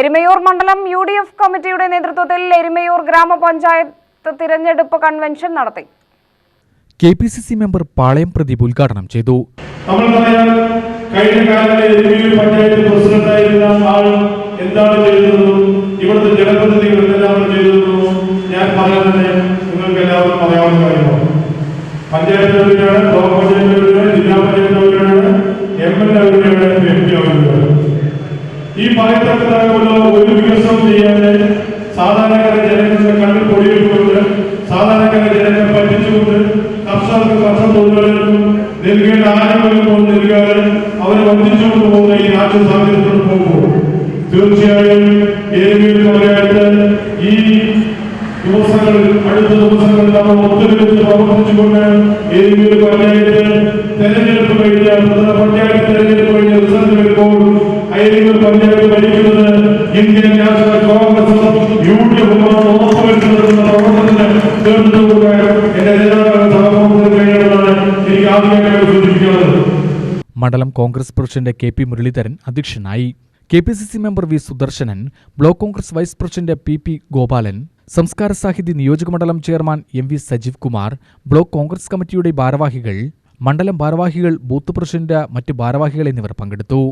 എരുമയൂർ മണ്ഡലം U D F കമ്മിറ്റിയുടെ നേതൃത്വത്തിൽ എരുമയൂർ ഗ്രാമപഞ്ചായത്ത് തിരഞ്ഞെടുപ്പ് കൺവെൻഷൻ നടത്തി. K P C C member Palayam Pradeep ഉദ്ഘാടനം ചെയ്തു. നമ്മൾക്കറിയാം കഴിഞ്ഞ കാലത്തെ എരുമയൂർ പഞ്ചായത്ത് പ്രസിഡന്റായിരുന്ന ആൾ എന്താണ് ചെയ്തതെന്നും ഇവിടുത്തെ ജനപ്രതിനിധികൾ എന്തെല്ലാം ചെയ്തതെന്നും ഞാൻ നിങ്ങൾക്ക് എല്ലാവർക്കും അറിയാവുന്ന കാര്യമാണ്. പഞ്ചായത്ത് അവരുടെയാണ് ബ്ലോക്ക് പഞ്ചായത്ത് ജനങ്ങളുടെ കണ്ണിൽ പൊടിയിട്ടുകൊണ്ട് സാധാരണക്കാരെ ജനങ്ങളെ പറ്റിച്ചുകൊണ്ട് കർഷകർക്ക് കർഷക തൊഴിലാളികൾക്കും നൽകേണ്ട ആനുകൂല്യങ്ങൾ നൽകാതെ അവരെ വഞ്ചിച്ചുകൊണ്ട് പോകുന്ന ഈ രാജ്യ സാഹചര്യത്തോട് പോകുമ്പോൾ തീർച്ചയായും ഏതെങ്കിലും പഞ്ചായത്ത് ഈ ദിവസങ്ങളിൽ അടുത്ത ദിവസങ്ങളിൽ നമ്മൾ ഒത്തുകളിച്ച് പ്രവർത്തിച്ചുകൊണ്ട് ഏതെങ്കിലും അവരായിട്ട് തെരഞ്ഞെടുപ്പ് കഴിഞ്ഞ പഞ്ചായത്ത് തെരഞ്ഞെടുപ്പ് കഴിഞ്ഞ റിസൾട്ട് വരുമ്പോൾ ഏതെങ്കിലും പഞ്ചായത്ത് ഭരിക്കുന്നത് Indian National Congress U D എഫുമാണ് മണ്ഡലം Congress president K P Muraleedharan അധ്യക്ഷനായി. K P C C member V Sudarsanan block Congress vice president P P Gopalan Samskara Sahithi നിയോജക മണ്ഡലം chairman M V Sajeev Kumar block Congress കമ്മിറ്റിയുടെ ഭാരവാഹികൾ മണ്ഡലം ഭാരവാഹികൾ booth president മറ്റ് ഭാരവാഹികൾ എന്നിവർ പങ്കെടുത്തു.